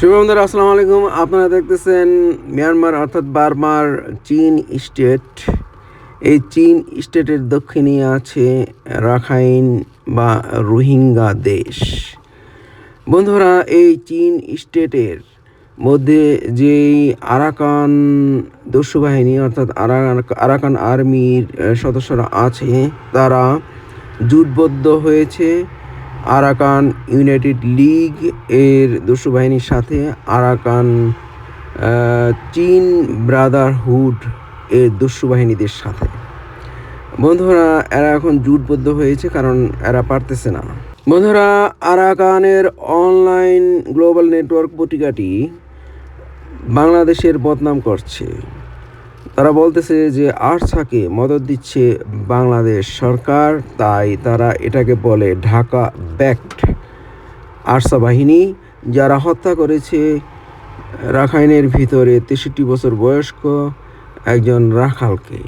শুভ বন্ধুরা আসসালামু আলাইকুম। আপনারা দেখতেছেন মিয়ানমার অর্থাৎ বার্মার চীন স্টেট। এই চীন স্টেটের দক্ষিণে আছে রাখাইন বা রোহিঙ্গা দেশ। বন্ধুরা, এই চীন স্টেটের মধ্যে যেই আরাকান দস্যু বাহিনী অর্থাৎ আরা- আরাকান আর্মির সদস্যরা আছে, তারা জুটবদ্ধ হয়েছে। আরাকান ইউনাইটেড লিগ এর দস্যু বাহিনীর সাথে আরাকান চীন ব্রাদারহুড এর দস্যু বাহিনীদের সাথে। বন্ধুরা, এরা এখন জুটবদ্ধ হয়েছে কারণ এরা পারতেছে না। বন্ধুরা, আরাকানের অনলাইন গ্লোবাল নেটওয়ার্ক পত্রিকাটি বাংলাদেশের বদনাম করছে। তারা বলতেছে যে আরসাকে মদত দিচ্ছে বাংলাদেশ সরকার, তাই তারা এটাকে বলে ঢাকা ব্যাক্ট। আরসা বাহিনী যারা হত্যা করেছে, রাখাইনের ভিতরে তেষট্টি বছর বয়স্ক একজন রাখালকে।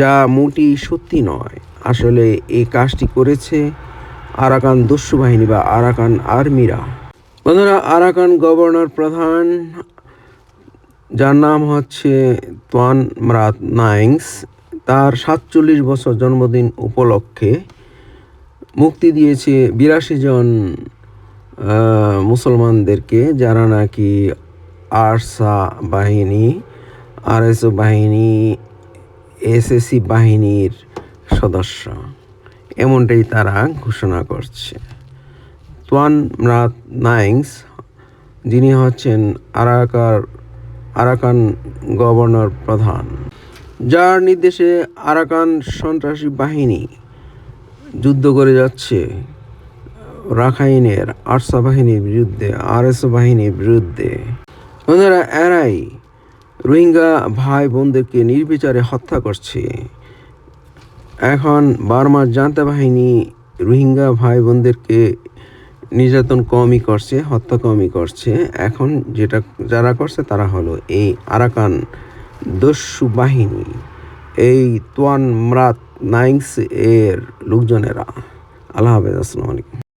যা মোটি সত্যি নয়। আসলে এই কাজটি করেছে আরাকান দস্যু বাহিনী বা আরাকান আর্মিরা। বন্ধুরা, আরাকান গভর্নর প্রধান যার নাম হচ্ছে তোয়ান মরাত নাইংস তার সাতচল্লিশ বছর জন্মদিন উপলক্ষে মুক্তি দিয়েছে বিরাশি জন মুসলমানদেরকে, যারা নাকি আরসা বাহিনী, আরএসও বাহিনী, এসএসসি বাহিনীর সদস্য। এমনটাই তারা ঘোষণা করছে। তোয়ান মরাত নাইংস যিনি হচ্ছেন আরাকার আরাকান গভর্নর প্রধান। যার নির্দেশে আরাকান সন্ত্রাসী বাহিনী যুদ্ধ করে যাচ্ছে। রাখাইনের আরসা বাহিনীর বিরুদ্ধে আরএসও বাহিনীর বিরুদ্ধে। ওনারা এরাই রোহিঙ্গা ভাই বোনদেরকে নির্বিচারে হত্যা করছে। এখন বার্মার জান্তা বাহিনী রোহিঙ্গা ভাই বোনদেরকে নির্যাতন কমই করছে, হত্যা কমই করছে। এখন যেটা যারা করছে তারা হলো এই আরাকান দস্যু বাহিনী, এই তোয়ান মরাত নাইংস এর লোকজনেরা। আল্লাহ হাফেজ, আসসালামু আলাইকুম।